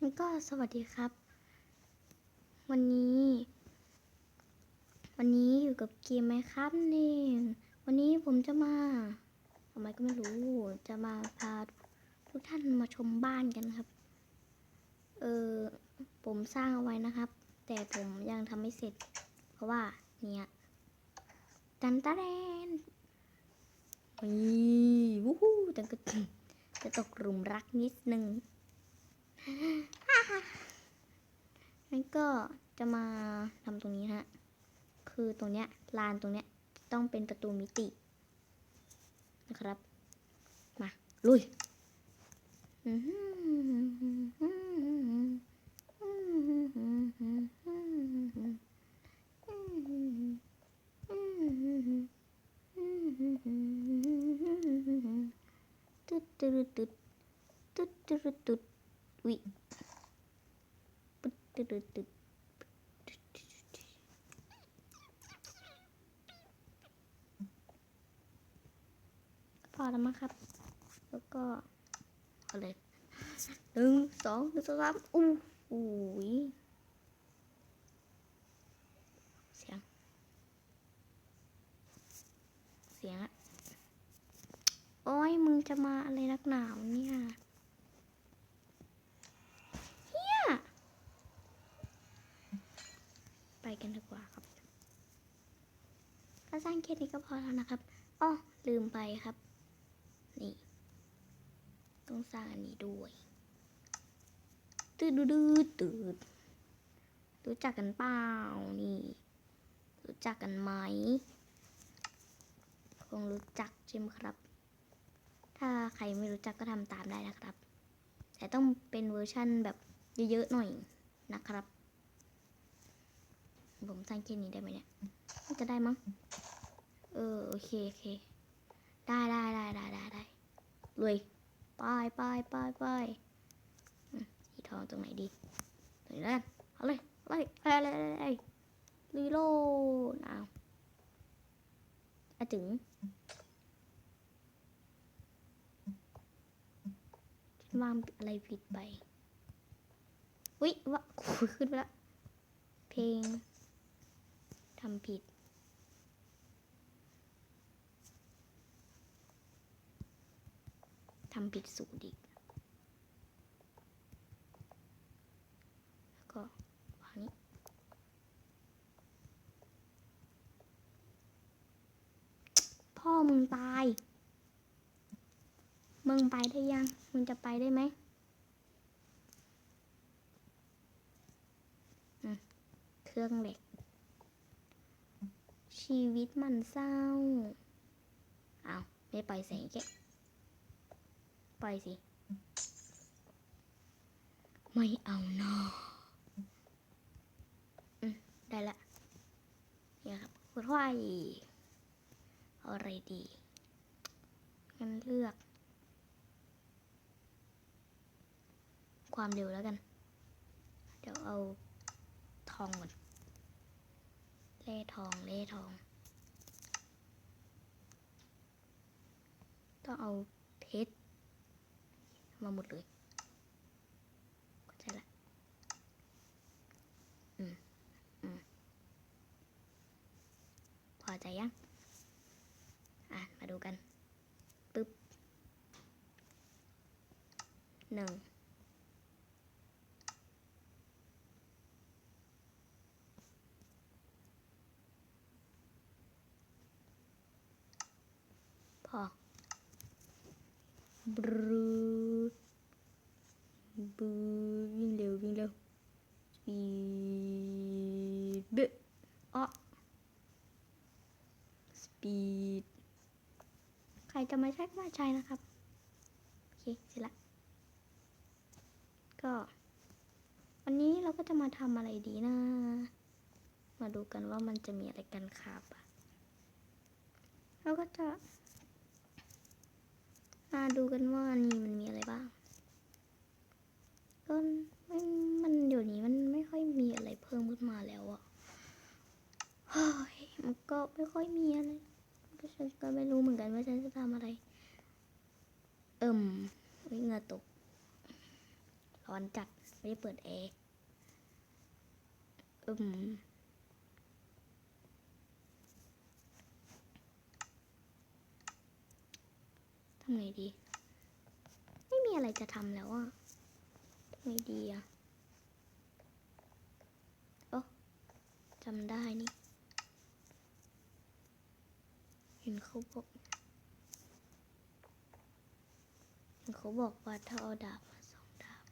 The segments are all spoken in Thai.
งั้นก็สวัสดีครับ วันนี้ วันนี้อยู่กับเกมไหมครับนี่วันนี้ผมจะมาทำไมก็ไม่รู้ จะมาพาทุกท่านมาชมบ้านกันครับ เออผมสร้างเอาไว้นะครับ แต่ผมยังทำไม่เสร็จ เพราะว่าเนี่ยตันตะแดนนี่วู้ฮู้แต่ก็จะตกหลุมรักนิดนึง งั้นก็จะมาทำตรงนี้ฮะ คือตรงเนี้ยลานตรงเนี้ยต้องเป็นประตูมิตินะครับ มา ลุยตึ๊ดตึ๊ดตึ๊ดตึ๊ดตึ๊ดตึ๊ดวิปึ๊ด ตึ๊ดตึ๊ดพอแล้วมั้งครับ แล้วก็เอาเลยหนึ่งสองหนึ่งสองสามอู้อู้ยเสียง เสียงอะโอ้ยมึงจะมาอะไรนักหนาวเนี่ยเฮีย ไปกันดีกว่าครับ ก็สร้างแค่นี้ก็พอแล้วนะครับอ๋อลืมไปครับ นี่ ต้องสร้างอันนี้ด้วยตืดดืดตืดรู้จักกันเปล่านี่ รู้จักกันไหมคงรู้จักใช่ไหมครับ ถ้าใครไม่รู้จักก็ทำตามได้นะครับ แต่ต้องเป็นเวอร์ชั่นแบบเยอะๆหน่อยนะครับ ผมสร้างแค่นี้ได้ไหมเนี่ยจะได้มั้ง เออโอเคโอเค ได้ได้ได้ได้ได้ได้ลุยไปไปไปไปอืมสีทองตรงไหนดีตรงนี้แล้วกันเอาเลยเอาเลยเอาเลยเอาเลยเอาเลยรีโลดเอาอะถึงคิดว่าอะไรผิดไปวิวะโอ้ยขึ้นไปละเพลงำผิด ทำผิดสูตรอีก แล้วก็วางนี้ พ่อมึงตาย มึงไปได้ยัง มึงจะไปได้ไหมอืมเครื่องเหล็ก ชีวิตมันเศร้า เอาไม่ไปใส่แกะไปสิ ไม่เอานาะอืมได้ละเนี่ยครับคุณว่าอาอะไรดี งั้นเลือก ความเร็วแล้วกัน เดี๋ยวเอาทองก่อน เล่ทองเล่ทอง ต้องเอาเพชรมาหมดเลยเข้าใจละอืมอืมพอใจยัง อะ มาดูกัน ปึ๊บ หนึ่ง พอ บรูบูวิ่งเร็ววิ่งเร็วสปีดเบะอ๋อสปีดใครจะม่ใช่ก็มาใช้นะครับ โอเคเสร็จละ ก็ วันนี้เราก็จะมาทำอะไรดีนะ มาดูกันว่ามันจะมีอะไรกันครับ เราก็จะ มาดูกันว่านี่มันมีอะไรบ้างก็ไม่มันเดี๋ยวนี้มันไม่ค่อยมีอะไรเพิ่มขึ้นมาแล้วอะเฮ้ยมันก็ไม่ค่อยมีอะไรฉันก็ไม่รู้เหมือนกันว่าฉันจะทำอะไร เอิ่มเฮ้ยเงาตก ร้อนจัดไม่ได้เปิดแอร์อืม ทำไงดี ไม่มีอะไรจะทำแล้วอะทำไงดีอะโอ้จำได้นี่ เห็นเขาบอกเห็นเขาบอกว่าถ้าเอาดาบมาสองดาบ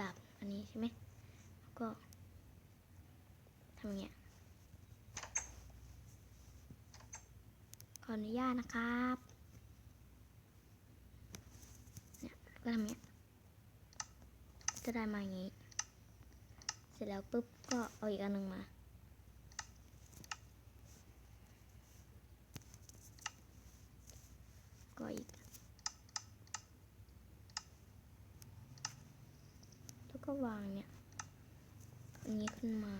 ดาบอันนี้ใช่ไหมแล้วก็ ทำอย่างเงี้ยขออนุญาตนะครับเนี่ยก็ทำอย่างเงี้ยจะได้มาอย่างงี้ เสร็จแล้วปุ๊บก็เอาอีกอันหนึ่งมาก็อีก แล้วก็วางเนี่ยอันนี้ขึ้นมา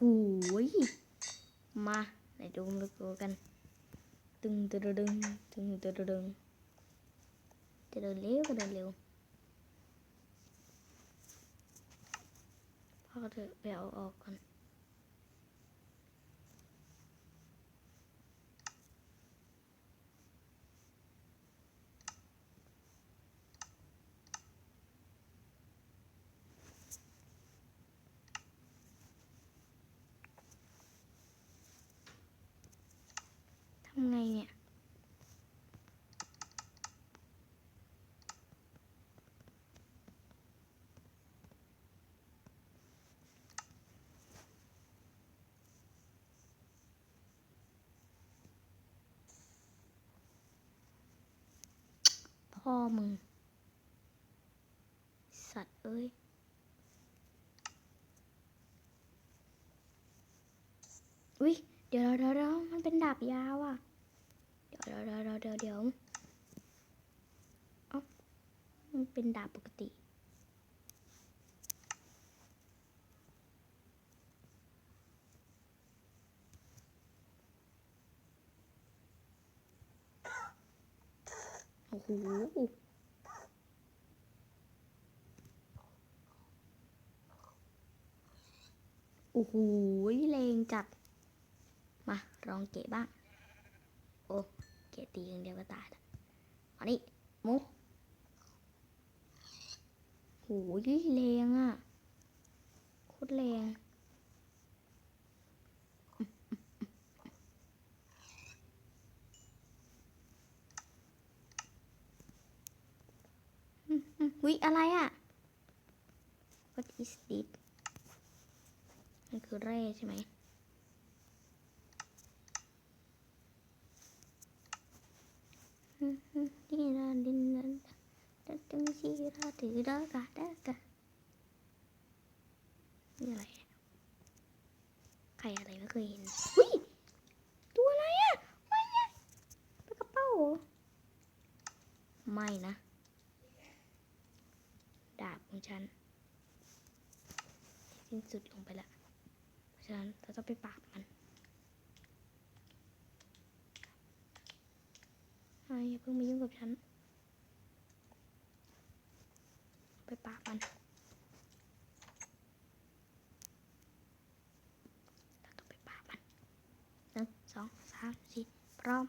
โอ้โหยมาไหนดูมาดูกันตึงตึงตึงตึงตึงตึงจะเดินเร็วก็เดินเร็วพ่อก็เถอะไปเอาออกก่อน ไงเนี่ยพ่อมึง สัตว์เอ้ยอุ้ยเดี๋ยวเดี๋ยวเดี๋ยวมันเป็นดาบยาวอะ ดี๋ยวเดี๋ยวเดี๋ยวเดี๋ยวเอ้ามันเป็นดาบปกติโอ้โหโอ้โหเลงจัด มาลองเกะบ้าง โอ้ กตีอย่างเดียวก็ตายละอันนี้มุกโหแรงอะโคตรแรงวิอะไรอะ What is this มันคือแร่ใช่ไหม นี่ราดินนันดัดตึงชีราถือดากะดากะนี่อะไรอะใครอะไรไม่เคยเห็นอุ้ยตัวอะไรอะไม่เนี่ยเป็นกระเป๋าเหรอไม่นะ ดาบของฉัน สิ้นสุดลงไปแล้วเพราะฉะนั้นเราต้องไปปราบมัน อย่าเพิ่งมายุ่งกับฉัน ไปปากมันเราต้องไปปากมันหนึ่งสองสามสี่พร้อม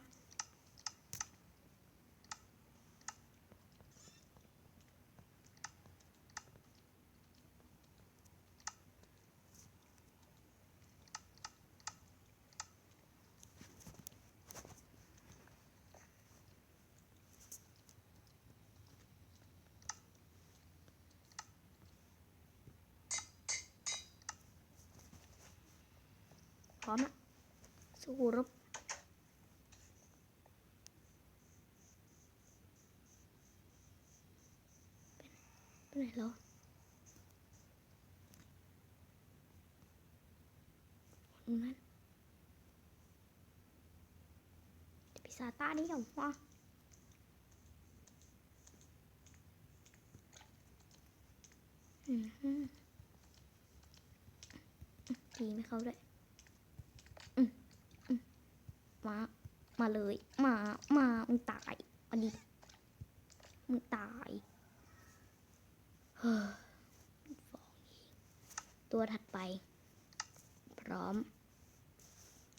ร้อมละสู้รบไปไหนแล้วนั้นปิศาจต้านี่ของพ่อดีไหมเขาด้วย มามาเลยมามามึงตายวันนี้มึงตายเฮ้อตัวถัดไป พร้อม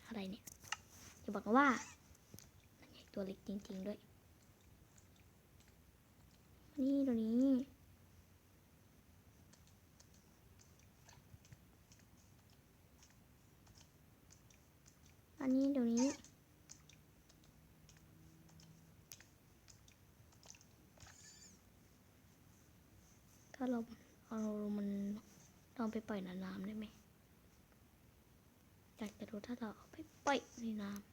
อะไรเนี่ยจะบอกว่าตัวเล็กจริง ๆ ด้วย นี่ตัวนี้อันนี้เดี๋ยวนี้ ถ้าเราเอามันลองไปปล่อยในน้ำได้ไหมอยากจะรู้ถ้าเราเอาไปปล่อยในน้ำ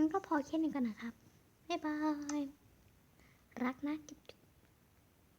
งั้นก็พอแค่นี้ก่อนนะครับ บ๊ายบาย รักนะจุ๊บ